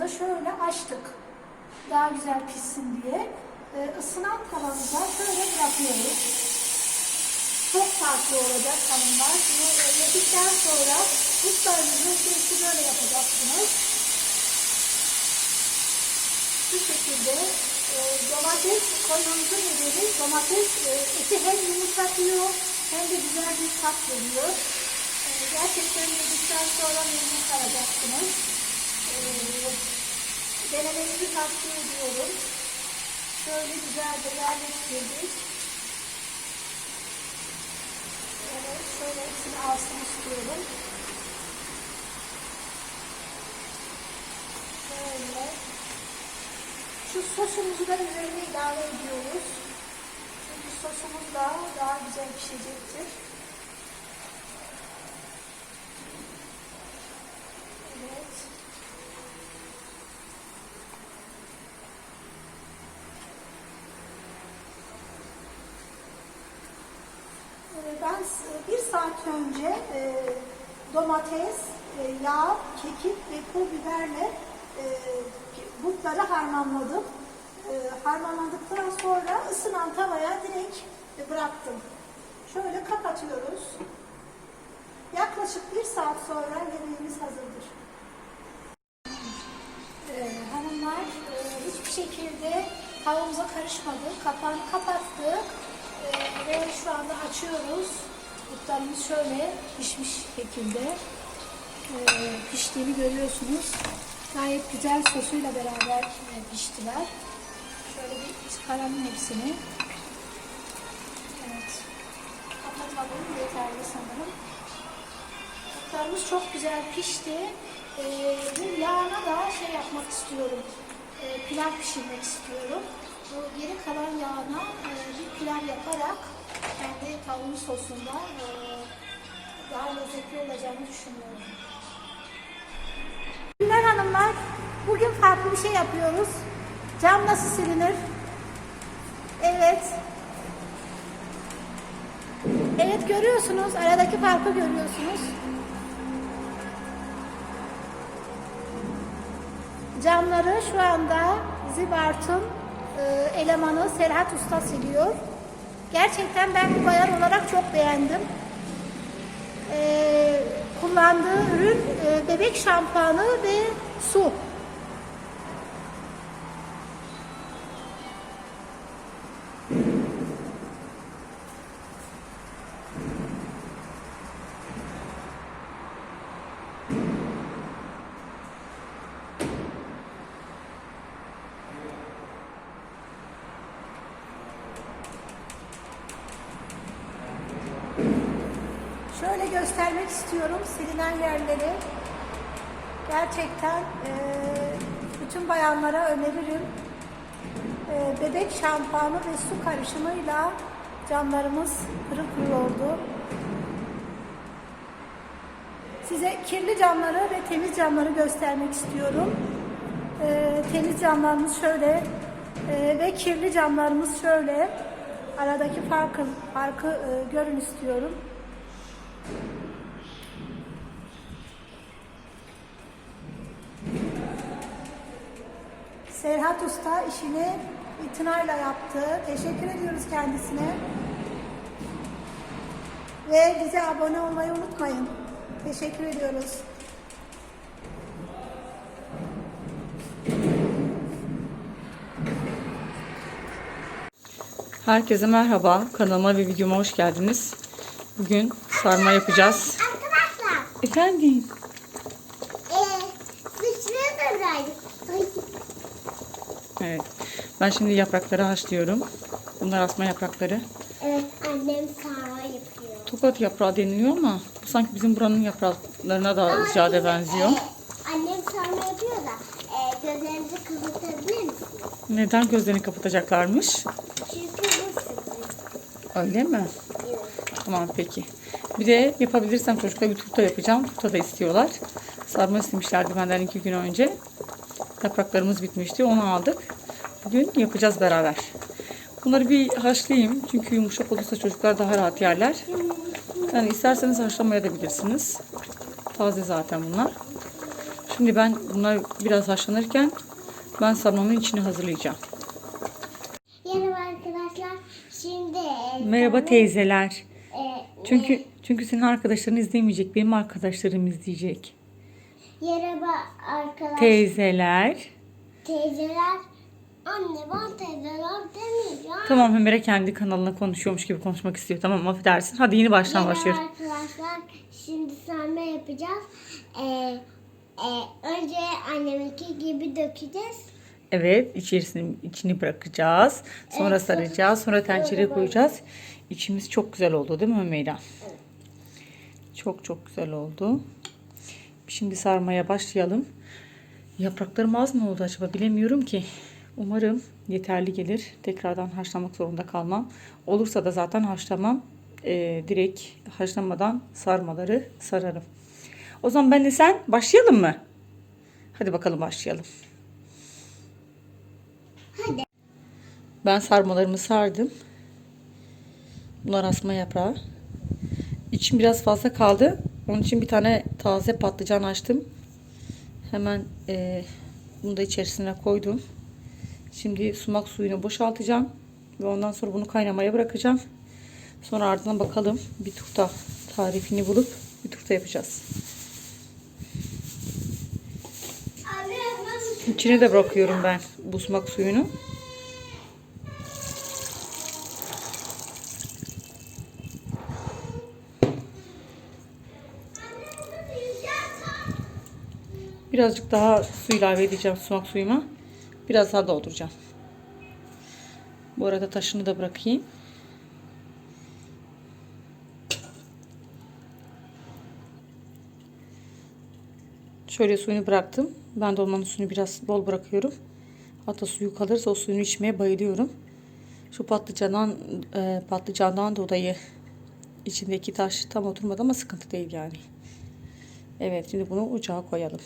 Da şöyle açtık. Daha güzel pişsin diye. E, ısınan tavamıza şöyle bırakıyoruz. Çok farklı olacak hanımlar. Bunu e, yedikten sonra butlarınızı sürekli böyle yapacaksınız. Bu şekilde e, domates koymamızın nedeni domates e, eti hem yumuşatıyor hem de güzel bir tat veriyor. E, gerçekten yedikten sonra memnun kalacaksınız. E, denemenizi tavsiye ediyorum. Şöyle güzelce yerleştirdik. Evet, şöyle hepsini alsın istiyorum. Şöyle. Şu sosumuzu da üzerine ilave ediyoruz. Çünkü sosumuz da daha güzel pişecektir. Evet. Ee, Ben s- bir saat önce e, domates, e, yağ, kekik ve pul biberle e, butları harmanladım. E, harmanladıktan sonra ısınan tavaya direkt bıraktım. Şöyle kapatıyoruz. Yaklaşık bir saat sonra yemeğimiz hazırdır. Ee, hanımlar e, hiçbir şekilde tavuğumuza karışmadı. Kapağını kapattık Ee, ve şu anda açıyoruz. Butlarımız şöyle pişmiş şekilde e, piştiğini görüyorsunuz. Gayet güzel sosuyla beraber e, piştiler. Şöyle bir çıkaralım hepsini. Evet. Kapatalım yeterli sanırım. Butlarımız çok güzel pişti. Ee, bu yağına da şey yapmak istiyorum. Pilav pişirmek istiyorum. Bu geri kalan yağına e, bir pilav yaparak kendi tavuğun sosunda daha lezzetli olacağını düşünüyorum. Günler hanımlar, bugün farklı bir şey yapıyoruz. Cam nasıl silinir? Evet. Evet görüyorsunuz, aradaki farkı görüyorsunuz. Camları şu anda Zibart'ın elemanı Serhat Usta siliyor. Gerçekten ben bir bayan olarak çok beğendim. E, kullandığı ürün e, bebek şampuanı ve su. Şöyle göstermek istiyorum silinen yerleri. Gerçekten e, bütün bayanlara öneririm. E, bebek şampuanı ve su karışımıyla camlarımız pırıl oldu. Size kirli camları ve temiz camları göstermek istiyorum. E, temiz camlarımız şöyle e, ve kirli camlarımız şöyle. Aradaki farkı, farkı e, görün istiyorum. Serhat Usta işini itinayla yaptı. Teşekkür ediyoruz kendisine. Ve bize abone olmayı unutmayın. Teşekkür ediyoruz. Herkese merhaba. Kanalıma ve videoma hoş geldiniz. Bugün sarma yapacağız. Arkadaşlar, Efendim? Ay, Evet. Ben şimdi yaprakları haşlıyorum. Bunlar asma yaprakları. Evet, annem sarma yapıyor. Tokat yaprağı deniliyor ama bu sanki bizim buranın yapraklarına da ziyade benziyor. eee, annem sarma yapıyor da eee gözlerinizi kapatabilir misiniz? Neden gözlerini kapatacaklarmış? Çünkü bu sürpriz. Öyle mi? Evet. Tamam peki. Bir de yapabilirsem çocuklar bir turta yapacağım. Turta da istiyorlar. Sarma istemişlerdi benden iki gün önce. Yapraklarımız bitmişti. Onu aldık. Bugün yapacağız beraber. Bunları bir haşlayayım. Çünkü yumuşak olursa çocuklar daha rahat yerler. Yani isterseniz haşlamaya da bilirsiniz. Taze zaten bunlar. Şimdi ben bunlar biraz haşlanırken ben sarmamın içini hazırlayacağım. Merhaba arkadaşlar. Şimdi e, Merhaba teyzeler. Çünkü çünkü senin arkadaşların izlemeyecek. Benim arkadaşlarım izleyecek. merhaba arkadaşlar. Teyzeler. Teyzeler. Anne ben teyzeler demeyeceğim. Tamam Ömer'e kendi kanalına konuşuyormuş gibi konuşmak istiyor. Tamam affedersin. Hadi yeni baştan Merhaba başlıyoruz. arkadaşlar. Şimdi sarma yapacağız. Ee, e, önce anneminki gibi dökeceğiz. Evet içerisini içini bırakacağız. Sonra Evet, saracağız. Sonra tencereye koyacağız. İçimiz çok güzel oldu değil mi Ömeyra? Çok çok güzel oldu. Şimdi sarmaya başlayalım. Yapraklarım az mı oldu acaba bilemiyorum ki. Umarım yeterli gelir. Tekrardan haşlamak zorunda kalmam. Olursa da zaten haşlamam. Ee, direkt haşlamadan sarmaları sararım. O zaman ben de sen başlayalım mı? Hadi bakalım başlayalım. Hadi. Ben sarmalarımı sardım. Bunlar asma yaprağı. İçim biraz fazla kaldı. Onun için bir tane taze patlıcan açtım. Hemen eee bunu da içerisine koydum. Şimdi sumak suyunu boşaltacağım. Ve ondan sonra bunu kaynamaya bırakacağım. Sonra ardından bakalım bir turta tarifini bulup bir turta yapacağız. İçine de bırakıyorum ben bu sumak suyunu. Birazcık daha su ilave edeceğim sumak suyuma. Biraz daha dolduracağım. Bu arada taşını da bırakayım. Şöyle suyunu bıraktım. Ben dolmanın suyunu biraz bol bırakıyorum. Hatta suyu kalırsa o suyunu içmeye bayılıyorum. Şu patlıcandan e, patlıcandan dolayı içindeki taş tam oturmadı ama sıkıntı değil yani. Evet şimdi bunu ocağa koyalım.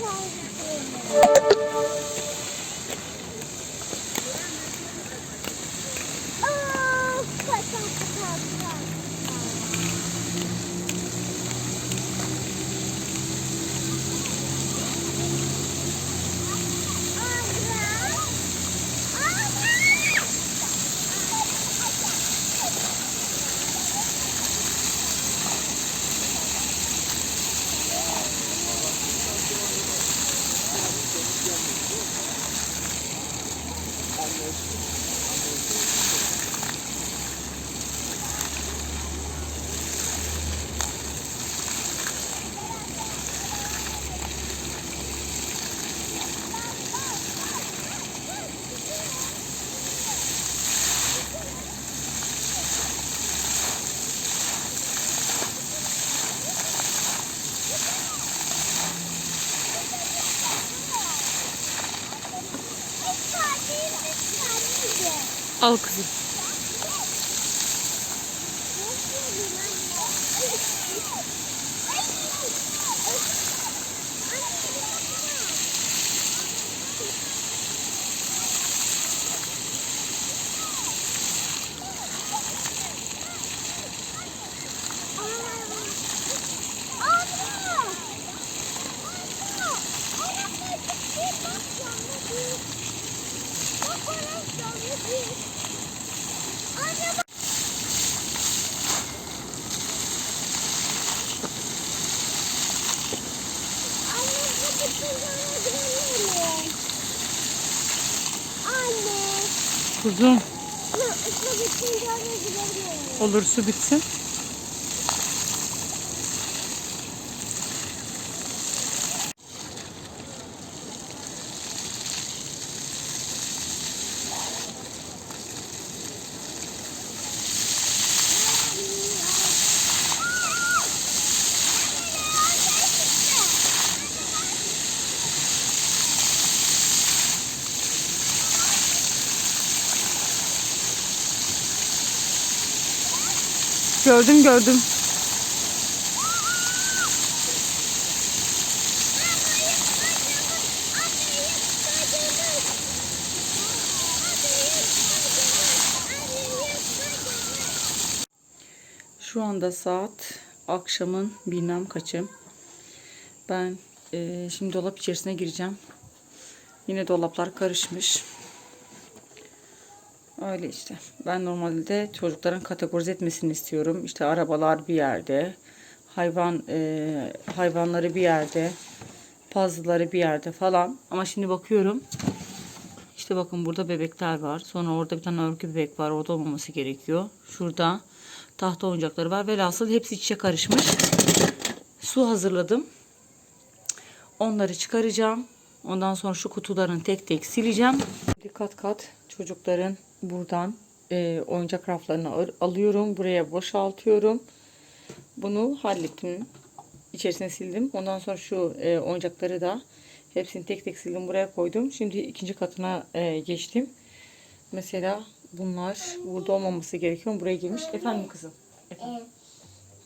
Tchau, Al kızım. Kuzum. Olur su bitsin. Gördüm gördüm. Şu anda saat akşamın bilmem kaçı. Ben eee, şimdi dolap içerisine gireceğim. Yine dolaplar karışmış. Öyle işte. Ben normalde çocukların kategorize etmesini istiyorum. İşte arabalar bir yerde, hayvan eee, hayvanları bir yerde, puzzle'ları bir yerde falan. Ama şimdi bakıyorum. İşte bakın burada bebekler var. Sonra orada bir tane örgü bebek var. Orada olmaması gerekiyor. Şurada tahta oyuncakları var. Velhasıl hepsi içe karışmış. Su hazırladım. Onları çıkaracağım. Ondan sonra şu kutularını tek tek sileceğim. Kat kat çocukların buradan e, oyuncak raflarını al- alıyorum. Buraya boşaltıyorum. Bunu hallettim. İçerisine sildim. Ondan sonra şu e, oyuncakları da hepsini tek tek sildim. Buraya koydum. Şimdi ikinci katına e, geçtim. Mesela bunlar burada olmaması gerekiyor. Buraya girmiş. Efendim kızım. Efendim?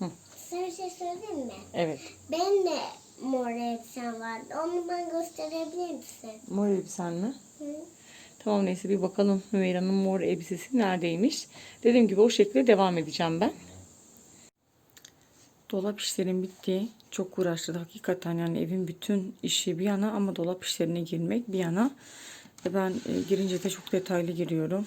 Ee, sana bir şey söyleyeyim mi? Evet. Benim de mor elbisem vardı. Onu bana gösterebilir misin? Mor elbisen mi? Hı? Tamam neyse bir bakalım Hümeyra'nın mor elbisesi neredeymiş. Dediğim gibi o şekilde devam edeceğim ben. Dolap işlerim bitti. Çok uğraştı hakikaten yani evin bütün işi bir yana ama dolap işlerine girmek bir yana. Ve ben e, girince de çok detaylı giriyorum.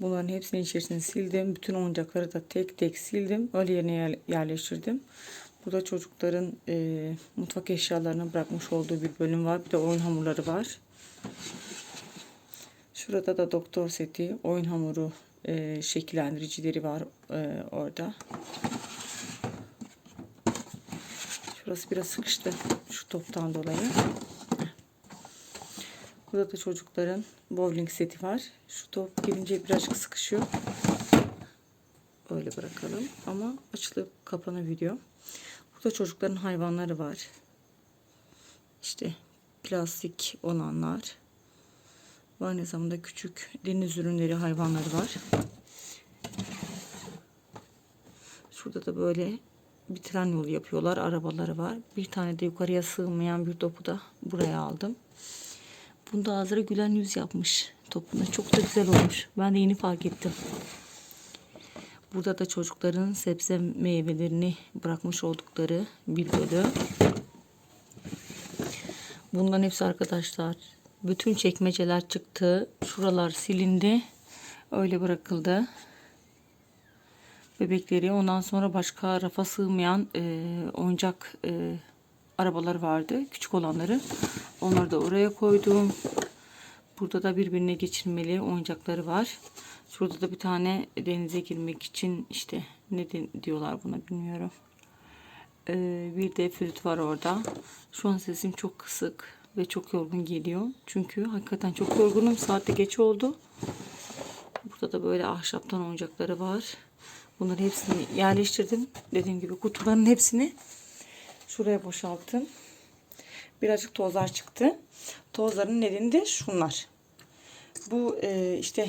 Bunların hepsini içerisine sildim. Bütün oyuncakları da tek tek sildim. Öyle yerine yer- yerleştirdim. Burada çocukların e, mutfak eşyalarını bırakmış olduğu bir bölüm var. Bir de oyun hamurları var. Şurada da doktor seti, oyun hamuru e, şekillendiricileri var e, orada. Şurası biraz sıkıştı şu toptan dolayı. Burada da çocukların bowling seti var. Şu top girince birazcık sıkışıyor. Öyle bırakalım. Ama açılıp kapanabiliyor. Burada çocukların hayvanları var. İşte plastik olanlar. Bu aynı zamanda küçük deniz ürünleri hayvanları var. Şurada da böyle bir tren yolu yapıyorlar. Arabaları var. Bir tane de yukarıya sığmayan bir topu da buraya aldım. Bunda Azra gülen yüz yapmış topuna. Çok da güzel olmuş. Ben de yeni fark ettim. Burada da çocukların sebze meyvelerini bırakmış oldukları bir bölüm. Bunların hepsi arkadaşlar. Bütün çekmeceler çıktı. Şuralar silindi. Öyle bırakıldı. Bebekleri ondan sonra başka rafa sığmayan e, oyuncak e, arabalar vardı. Küçük olanları. Onları da oraya koydum. Burada da birbirine geçirmeli oyuncakları var. Şurada da bir tane denize girmek için işte ne diyorlar buna bilmiyorum. Ee, bir de flüt var orada. Şu an sesim çok kısık ve çok yorgun geliyor. Çünkü hakikaten çok yorgunum. Saat de geç oldu. Burada da böyle ahşaptan oyuncakları var. Bunları hepsini yerleştirdim. Dediğim gibi kutuların hepsini şuraya boşalttım. Birazcık tozlar çıktı. Tozların nedeni de şunlar. Bu e, işte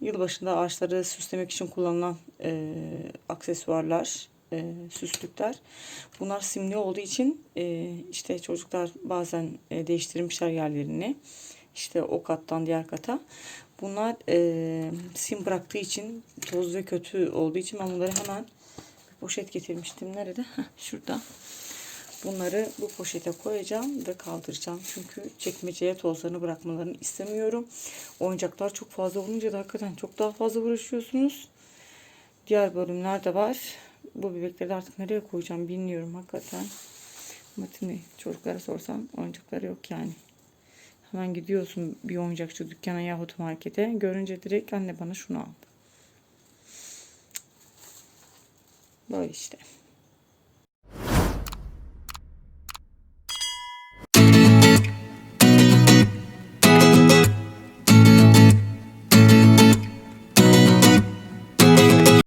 yılbaşında ağaçları süslemek için kullanılan e, aksesuarlar, e, süslükler. Bunlar simli olduğu için e, işte çocuklar bazen e, değiştirmişler yerlerini. İşte o kattan diğer kata. Bunlar e, sim bıraktığı için toz ve kötü olduğu için ben bunları hemen poşet getirmiştim. Nerede? Şurada. Bunları bu poşete koyacağım ve kaldıracağım. Çünkü çekmeceye tozlarını bırakmalarını istemiyorum. Oyuncaklar çok fazla olunca da hakikaten çok daha fazla uğraşıyorsunuz. Diğer bölümler de var. Bu bebekleri artık nereye koyacağım bilmiyorum hakikaten. Ama şimdi çocuklara sorsam oyuncakları yok yani. Hemen gidiyorsun bir oyuncakçı dükkana yahut markete. Görünce direkt anne bana şunu al. Böyle işte.